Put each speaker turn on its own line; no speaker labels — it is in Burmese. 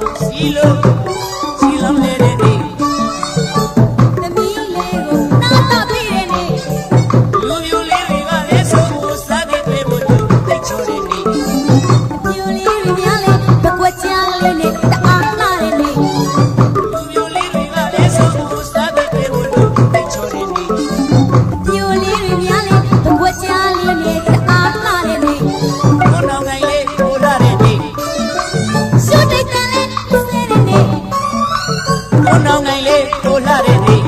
Silo. ကိုနောင်ငိုင်လေးကိုလှတဲ့နေ